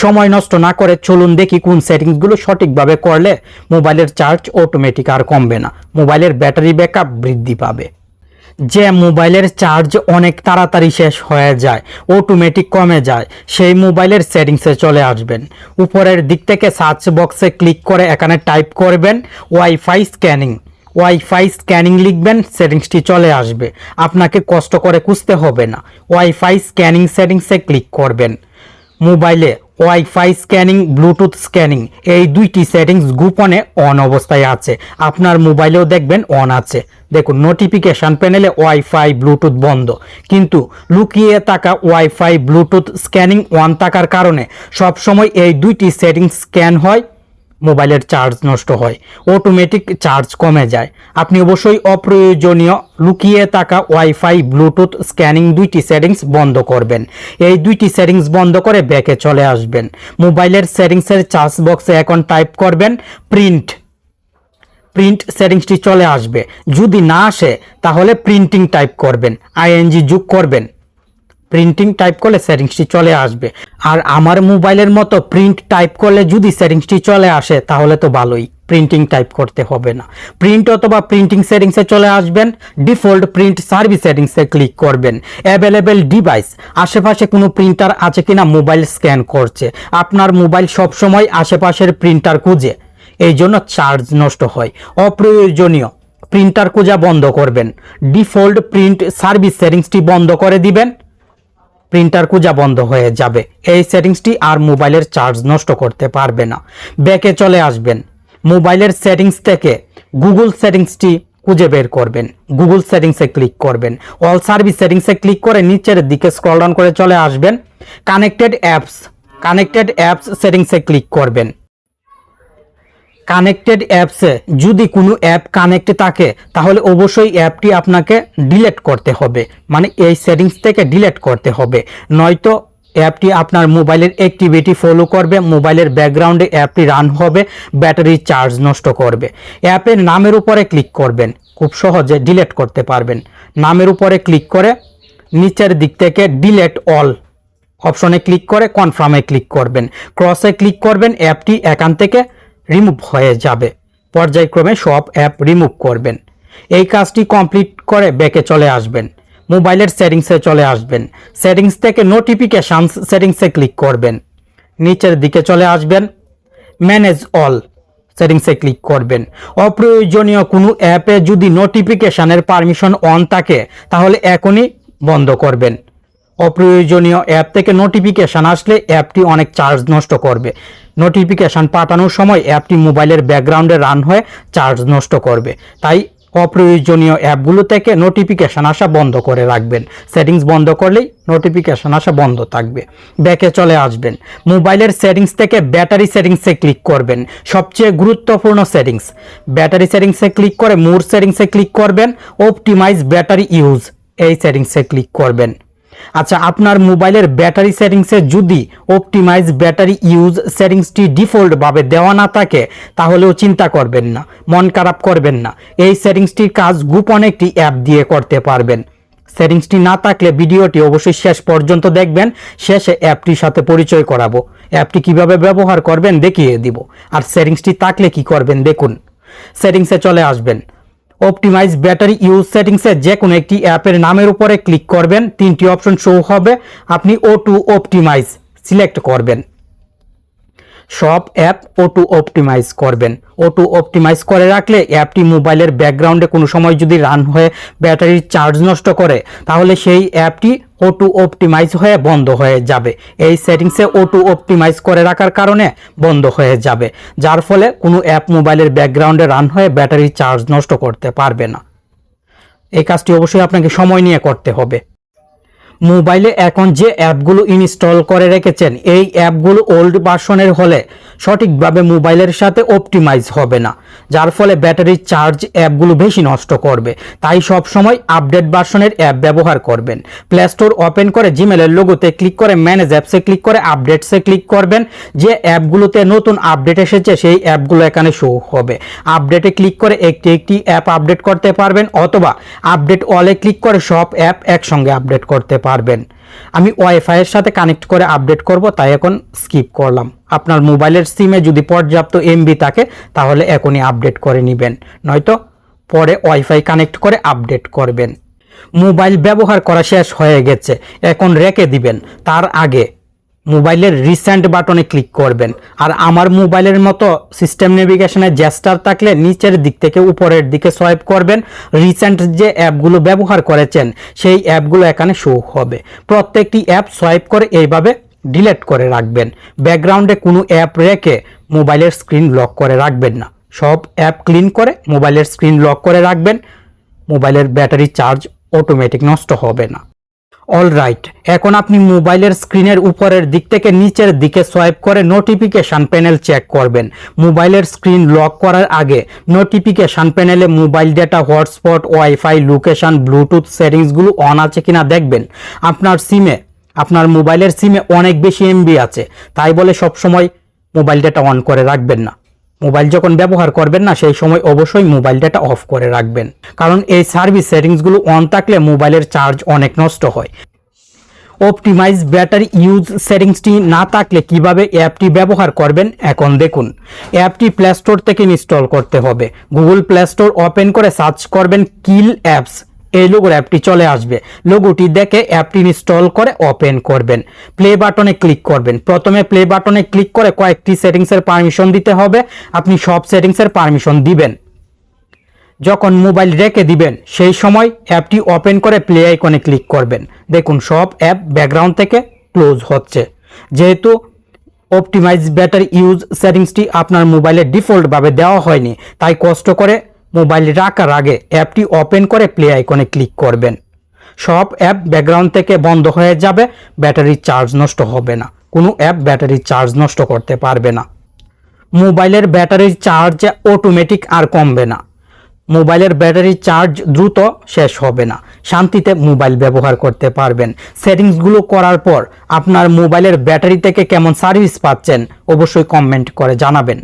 সময় নষ্ট না করে চলুন দেখি কোন সেটিংসগুলো সঠিকভাবে করলে মোবাইলের চার্জ অটোমেটিক আর কমবে না। মোবাইলের ব্যাটারি ব্যাকআপ বৃদ্ধি পাবে। যে মোবাইলের চার্জ অনেক তাড়াতাড়ি শেষ হয়ে যায় অটোমেটিক কমে যায়, সেই মোবাইলের সেটিংসে চলে আসবেন। উপরের দিক থেকে সার্চ বক্সে ক্লিক করে এখানে টাইপ করবেন ওয়াইফাই স্ক্যানিং ওয়াইফাই স্ক্যানিং লিখবেন, সেটিংসটি চলে আসবে। আপনাকে কষ্ট করে খুঁজতে হবে না। ওয়াইফাই স্ক্যানিং সেটিংসে ক্লিক করবেন। মোবাইলে ওয়াইফাই স্ক্যানিং ব্লুটুথ স্ক্যানিং এই দুইটি সেটিংস গোপনে অন অবস্থায় আছে। আপনার মোবাইলেও দেখবেন অন আছে। দেখুন নোটিফিকেশন প্যানেলে ওয়াইফাই ব্লুটুথ বন্ধ। কিন্তু লুকিয়ে থাকা ওয়াইফাই ব্লুটুথ স্ক্যানিং অন থাকার কারণে সবসময় এই দুইটি সেটিংস স্ক্যান হয়। মোবাইলের চার্জ নষ্ট হয় অটোমেটিক চার্জ কমে যায়। আপনি অবশ্যই অপ্রয়োজনীয় লুকিয়ে থাকা ওয়াইফাই ব্লুটুথ স্ক্যানিং দুইটি সেটিংস বন্ধ করবেন। এই দুইটি সেটিংস বন্ধ করে ব্যাকে চলে আসবেন। মোবাইলের সেটিংসের চার্জ বক্সে এখন টাইপ করবেন প্রিন্ট প্রিন্ট সেটিংসটি চলে আসবে। যদি না আসে, তাহলে প্রিন্টিং টাইপ করবেন। আইএনজি যোগ করবেন। প্রিন্টিং টাইপ করলে সেটিংসটি চলে আসবে। আর আমার মোবাইলের মতো প্রিন্ট টাইপ করলে যদি সেটিংসটি চলে আসে, তাহলে তো ভালোই। প্রিন্টিং টাইপ করতে হবে না। প্রিন্ট অথবা প্রিন্টিং সেটিংসে চলে আসবেন ডিফল্ট প্রিন্ট সার্ভিস সেটিংসে ক্লিক করবেন। অ্যাভেলেবেল ডিভাইস আশেপাশে কোনো প্রিন্টার আছে কিনা মোবাইল স্ক্যান করছে। আপনার মোবাইল সবসময় আশেপাশের প্রিন্টার খুঁজে। এই জন্য চার্জ নষ্ট হয়। অপ্রয়োজনীয় প্রিন্টার খোঁজা বন্ধ করবেন। ডিফল্ট প্রিন্ট সার্ভিস সেটিংসটি বন্ধ করে দিবেন। প্রিন্টার কুজা বন্ধ হয়ে যাবে। এই সেটিংসটি আর মোবাইলের চার্জ নষ্ট করতে পারবে না। ব্যাকে চলে আসবেন। মোবাইলের সেটিংস থেকে গুগল সেটিংসটি খুঁজে বের করবেন। গুগল সেটিংসে ক্লিক করবেন। অল সার্ভিস সেটিংসে ক্লিক করে নিচের দিকে স্ক্রল ডাউন করে চলে আসবেন। Connected apps. কানেক্টেড অ্যাপস সেটিংসে ক্লিক করবেন। কানেক্টেড অ্যাপসে যদি কোনো অ্যাপ কানেক্টে থাকে, তাহলে অবশ্যই অ্যাপটি আপনাকে ডিলেট করতে হবে। মানে এই সেটিংস থেকে ডিলেট করতে হবে। নয়তো অ্যাপটি আপনার মোবাইলের অ্যাক্টিভিটি ফলো করবে, মোবাইলের ব্যাকগ্রাউন্ডে অ্যাপটি রান হবে ব্যাটারি চার্জ নষ্ট করবে। অ্যাপের নামের উপরে ক্লিক করবেন, খুব সহজে ডিলেট করতে পারবেন। নামের উপরে ক্লিক করে নিচের দিক থেকে ডিলেট অল অপশনে ক্লিক করে কনফার্মে ক্লিক করবেন। ক্রসে ক্লিক করবেন অ্যাপটি এখান থেকে রিমুভ হয়ে যাবে। পর্যায়ক্রমে সব অ্যাপ রিমুভ করবেন। এই কাজটি কমপ্লিট করে ব্যাকে চলে আসবেন। মোবাইলের সেটিংসে চলে আসবেন। সেটিংস থেকে নোটিফিকেশানস সেটিংসে ক্লিক করবেন। নিচের দিকে চলে আসবেন। ম্যানেজ অল সেটিংসে ক্লিক করবেন। অপ্রয়োজনীয় কোনো অ্যাপে যদি নোটিফিকেশানের পারমিশন অন থাকে, তাহলে এখনই বন্ধ করবেন। অপ্রয়োজনীয় অ্যাপ থেকে নোটিফিকেশান আসলে অ্যাপটি অনেক চার্জ নষ্ট করবে। নোটিফিকেশান পাঠানোর সময় অ্যাপটি মোবাইলের ব্যাকগ্রাউন্ডে রান হয়ে চার্জ নষ্ট করবে। তাই অপ্রয়োজনীয় অ্যাপগুলো থেকে নোটিফিকেশান আসা বন্ধ করে রাখবেন। সেটিংস বন্ধ করলেই নোটিফিকেশান আসা বন্ধ থাকবে। ব্যাকে চলে আসবেন। মোবাইলের সেটিংস থেকে ব্যাটারি সেটিংসে ক্লিক করবেন। সবচেয়ে গুরুত্বপূর্ণ সেটিংস ব্যাটারি সেটিংসে ক্লিক করে মোর সেটিংসে ক্লিক করবেন। অপটিমাইজ ব্যাটারি ইউজ এই সেটিংসে ক্লিক করবেন। আচ্ছা আপনার মোবাইলের ব্যাটারি সেটিংসে যদি অপটিমাইজ ব্যাটারি ইউজ সেটিংসটি ডিফল্টভাবে দেওয়া না থাকে, তাহলেও চিন্তা করবেন না, মন খারাপ করবেন না। এই সেটিংসটির কাজ গোপন একটি অ্যাপ দিয়ে করতে পারবেন। সেটিংসটি না থাকলে ভিডিওটি অবশ্যই শেষ পর্যন্ত দেখবেন, শেষে অ্যাপটির সাথে পরিচয় করাবো। অ্যাপটি কীভাবে ব্যবহার করবেন দেখিয়ে দিব। আর সেটিংসটি থাকলে কি করবেন দেখুন। সেটিংসে চলে আসবেন। অপটিমাইজ ব্যাটারি ইউজ সেটিংসে যে কোনো একটি অ্যাপের নামের উপরে ক্লিক করবেন, তিনটি অপশন শো হবে। আপনি ও টু অপটিমাইজ সিলেক্ট করবেন। সব অ্যাপ অটো অপটিমাইজ করবেন। অটো অপটিমাইজ করে রাখলে অ্যাপটি মোবাইলের ব্যাকগ্রাউন্ডে কোনো সময় যদি রান হয়ে ব্যাটারির চার্জ নষ্ট করে, তাহলে সেই অ্যাপটি অটো অপটিমাইজ হয়ে বন্ধ হয়ে যাবে। এই সেটিংসে অটো অপটিমাইজ করে রাখার কারণে বন্ধ হয়ে যাবে, যার ফলে কোনো অ্যাপ মোবাইলের ব্যাকগ্রাউন্ডে রান হয়ে ব্যাটারির চার্জ নষ্ট করতে পারবে না। এই কাজটি অবশ্যই আপনাকে সময় নিয়ে করতে হবে। মোবাইলে এখন যে অ্যাপগুলো ইনস্টল করে রেখেছেন, এই অ্যাপগুলো ওল্ড ভার্সনের হলে সঠিকভাবে মোবাইলের সাথে অপটিমাইজ হবে না, যার ফলে ব্যাটারির চার্জ অ্যাপগুলো বেশি নষ্ট করবে। তাই সব সময় আপডেট ভার্সনের অ্যাপ ব্যবহার করবেন। প্লে স্টোর ওপেন করে জিমেলের লোগোতে ক্লিক করে ম্যানেজ অ্যাপসে ক্লিক করে আপডেটসে ক্লিক করবেন। যে অ্যাপগুলোতে নতুন আপডেট এসেছে, সেই অ্যাপগুলো এখানে শো হবে। আপডেটে ক্লিক করে একটি একটি অ্যাপ আপডেট করতে পারবেন, অথবা আপডেট অলে ক্লিক করে সব অ্যাপ একসঙ্গে আপডেট করতে পারবেন। পারবেন। আমি ওয়াইফাইয়ের সাথে কানেক্ট করে আপডেট করব, তাই এখন স্কিপ করলাম। আপনার মোবাইলের সিমে যদি পর্যাপ্ত এমবি থাকে, তাহলে এখনই আপডেট করে নেবেন। নয়তো পরে ওয়াইফাই কানেক্ট করে আপডেট করবেন। মোবাইল ব্যবহার করা শেষ হয়ে গেছে, এখন রেখে দিবেন। তার আগে মোবাইলের রিসেন্ট বাটনে ক্লিক করবেন। আর আমার মোবাইলের মতো সিস্টেম নেভিগেশনে জেস্টার থাকলে নিচের দিক থেকে উপরের দিকে সোয়াইপ করবেন। রিসেন্ট যে অ্যাপগুলো ব্যবহার করেছেন, সেই অ্যাপগুলো এখানে শো হবে। প্রত্যেকটি অ্যাপ সোয়াইপ করে এইভাবে ডিলিট করে রাখবেন। ব্যাকগ্রাউন্ডে কোনো অ্যাপ রেখে মোবাইলের স্ক্রিন লক করে রাখবেন না। সব অ্যাপ ক্লিন করে মোবাইলের স্ক্রিন লক করে রাখবেন। মোবাইলের ব্যাটারি চার্জ অটোমেটিক নষ্ট হবে না। অল রাইট এখন আপনি মোবাইলের স্ক্রিনের উপরের দিক থেকে নিচের দিকে সোয়াইপ করে নোটিফিকেশন প্যানেল চেক করবেন। মোবাইলের স্ক্রিন লক করার আগে নোটিফিকেশন প্যানেলে mobile data hotspot wifi location bluetooth সেটিংসগুলো on আছে কিনা দেখবেন। আপনার সিমে আপনার মোবাইলের সিমে অনেক বেশি এমবি আছে। তাই বলে সবসময় মোবাইল ডেটা অন করে রাখবেন না। মোবাইল যখন ব্যবহার করবেন না, সেই সময় অবশ্যই মোবাইল ডেটা অফ করে রাখবেন। কারণ এই সার্ভিস সেটিংসগুলো অন থাকলে মোবাইলের চার্জ অনেক নষ্ট হয়। অপটিমাইজ ব্যাটারি ইউজ সেটিংসটি না থাকলে কীভাবে অ্যাপটি ব্যবহার করবেন, এখন দেখুন। অ্যাপটি প্লে স্টোর থেকে ইনস্টল করতে হবে। গুগল প্লে স্টোর ওপেন করে সার্চ করবেন কিল অ্যাপস এই লোগোর অ্যাপটি চলে আসবে। লোগোটি দেখে অ্যাপটি ইনস্টল করে ওপেন করবেন। প্লে বাটনে ক্লিক করবেন। প্রথমে প্লে বাটনে ক্লিক করে কয়েকটি সেটিংসের পারমিশন দিতে হবে। আপনি সব সেটিংসের পারমিশন দিবেন। যখন মোবাইল রেখে দিবেন, সেই সময় অ্যাপটি ওপেন করে প্লে আইকনে ক্লিক করবেন। দেখুন, সব অ্যাপ ব্যাকগ্রাউন্ড থেকে ক্লোজ হচ্ছে। যেহেতু অপটিমাইজ ব্যাটারি ইউজ, সেটিংসটি আপনার মোবাইলে ডিফল্টভাবে দেওয়া হয়নি, তাই কষ্ট করে মোবাইল রাখার আগে অ্যাপটি ওপেন করে প্লে আইকনে ক্লিক করবেন। সব অ্যাপ ব্যাকগ্রাউন্ড থেকে বন্ধ হয়ে যাবে, ব্যাটারি চার্জ নষ্ট হবে না। কোনো অ্যাপ ব্যাটারি চার্জ নষ্ট করতে পারবে না। মোবাইলের ব্যাটারির চার্জ অটোমেটিক আর কমবে না। মোবাইলের ব্যাটারি চার্জ দ্রুত শেষ হবে না। শান্তিতে মোবাইল ব্যবহার করতে পারবেন। সেটিংসগুলো করার পর আপনার মোবাইলের ব্যাটারি থেকে কেমন সার্ভিস পাচ্ছেন অবশ্যই কমেন্ট করে জানাবেন।